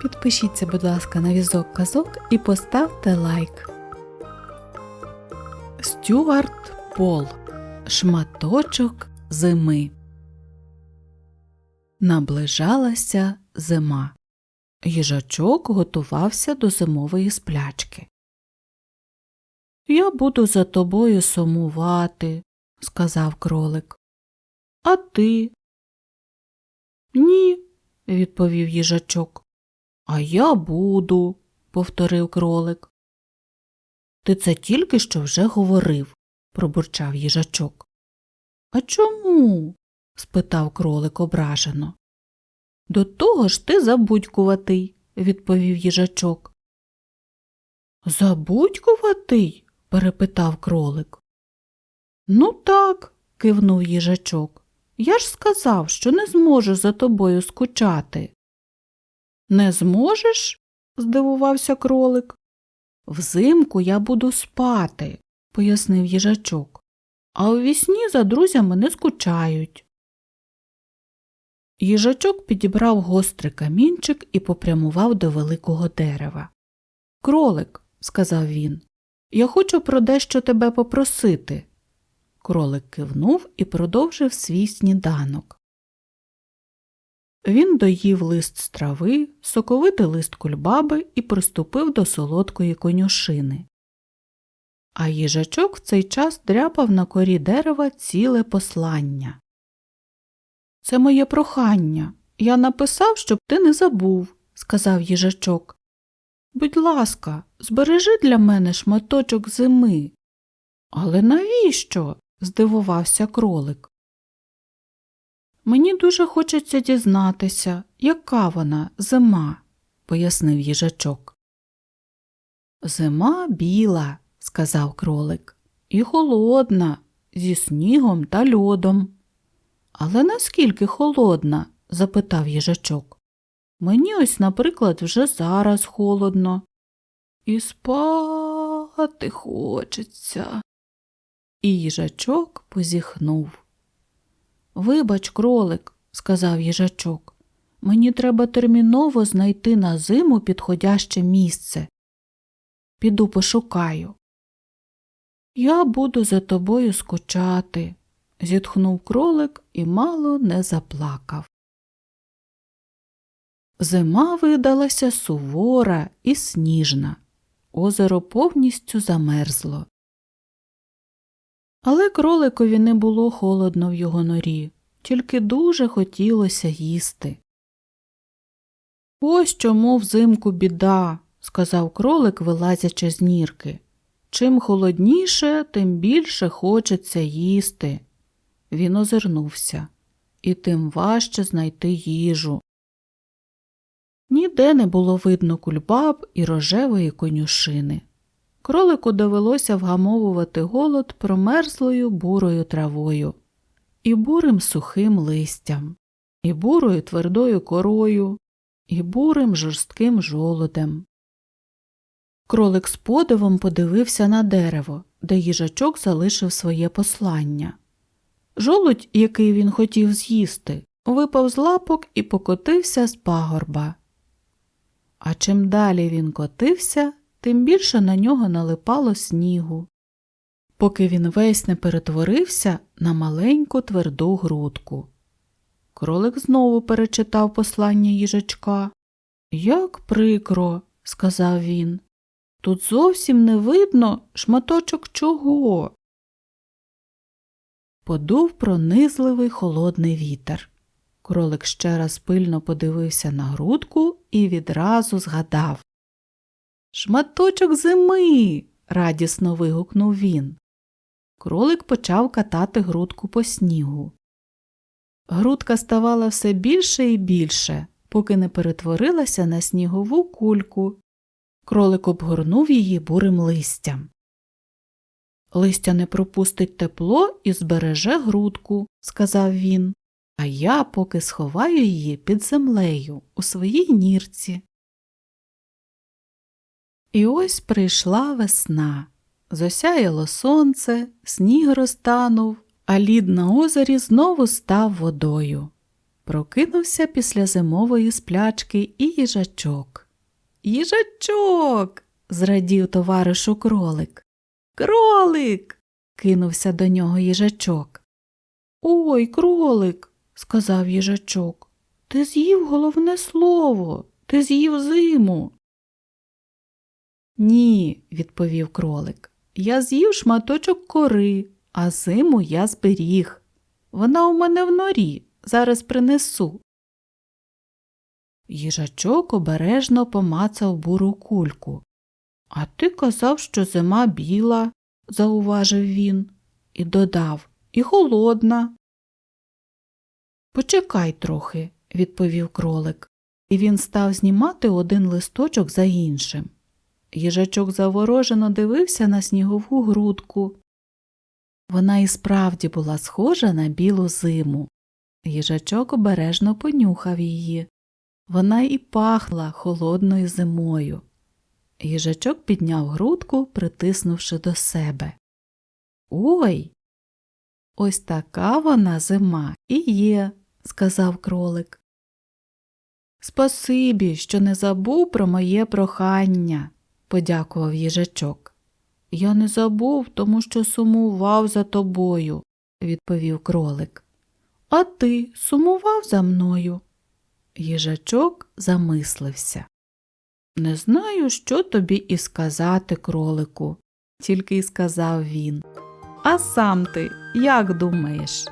Підпишіться, будь ласка, на візок казок і поставте лайк. Стюарт Пол. Шматочок зими. Наближалася зима. Їжачок готувався до зимової сплячки. Я буду за тобою сумувати, сказав кролик. А ти? Ні, відповів їжачок. А я буду, повторив кролик. Ти це тільки що вже говорив, пробурчав їжачок. А чому? спитав кролик ображено. До того ж ти забудькуватий, відповів їжачок. Забудькуватий? перепитав кролик. Ну так, кивнув їжачок. Я ж сказав, що не зможу за тобою скучати. Не зможеш? здивувався кролик. Взимку я буду спати, пояснив їжачок, а у вісні за друзями не скучають. Їжачок підібрав гострий камінчик і попрямував до великого дерева. Кролик, сказав він, я хочу про дещо тебе попросити. Кролик кивнув і продовжив свій сніданок. Він доїв лист з трави, соковитий лист кульбаби і приступив до солодкої конюшини. А їжачок в цей час дряпав на корі дерева ціле послання. Це моє прохання. Я написав, щоб ти не забув, сказав їжачок. Будь ласка, збережи для мене шматочок зими. Але навіщо? здивувався кролик. Мені дуже хочеться дізнатися, яка вона зима, пояснив їжачок. Зима біла, сказав кролик, і холодна, зі снігом та льодом. Але наскільки холодна? запитав їжачок. Мені ось, наприклад, вже зараз холодно. І спати хочеться. І їжачок позіхнув. Вибач, кролик, сказав їжачок, мені треба терміново знайти на зиму підходяще місце. Піду пошукаю. Я буду за тобою скучати, зітхнув кролик і мало не заплакав. Зима видалася сувора і сніжна. Озеро повністю замерзло. Але кроликові не було холодно в його норі, тільки дуже хотілося їсти. Ось чому взимку біда, сказав кролик, вилазячи з нірки. Чим холодніше, тим більше хочеться їсти. Він озирнувся, і тим важче знайти їжу. Ніде не було видно кульбаб і рожевої конюшини. Кролику довелося вгамовувати голод промерзлою бурою травою, і бурим сухим листям, і бурою твердою корою, і бурим жорстким жолодем. Кролик з подивом подивився на дерево, де їжачок залишив своє послання. Жолудь, який він хотів з'їсти, випав з лапок і покотився з пагорба. А чим далі він котився, тим більше на нього налипало снігу, поки він весь не перетворився на маленьку тверду грудку. Кролик знову перечитав послання їжачка. Як прикро, сказав він. Тут зовсім не видно шматочок чого. Подув пронизливий холодний вітер. Кролик ще раз пильно подивився на грудку і відразу згадав. Шматочок зими. радісно вигукнув він. Кролик почав катати грудку по снігу. Грудка ставала все більше і більше, поки не перетворилася на снігову кульку. Кролик обгорнув її бурим листям. Листя не пропустить тепло і збереже грудку, сказав він, а я поки сховаю її під землею у своїй нірці. І ось прийшла весна. Зосяяло сонце, сніг розтанув, а лід на озері знову став водою. Прокинувся після зимової сплячки і їжачок. Їжачок. зрадів товаришу кролик. Кролик. кинувся до нього їжачок. Ой, кролик, сказав їжачок. Ти з'їв головне слово, ти з'їв зиму. Ні, відповів кролик. Я з'їв шматочок кори, а зиму я зберіг. Вона у мене в норі, зараз принесу. Їжачок обережно помацав буру кульку. А ти казав, що зима біла, зауважив він, і додав, і холодна. Почекай трохи, відповів кролик, і він став знімати один листочок за іншим. Їжачок заворожено дивився на снігову грудку. Вона і справді була схожа на білу зиму. Їжачок обережно понюхав її. Вона і пахла холодною зимою. Їжачок підняв грудку, притиснувши до себе. Ой. Ось така вона зима і є, сказав кролик. Спасибі, що не забув про моє прохання, подякував їжачок. Я не забув, тому що сумував за тобою, відповів кролик. А ти сумував за мною? Їжачок замислився. Не знаю, що тобі і сказати, кролику, тільки й сказав він. А сам ти як думаєш?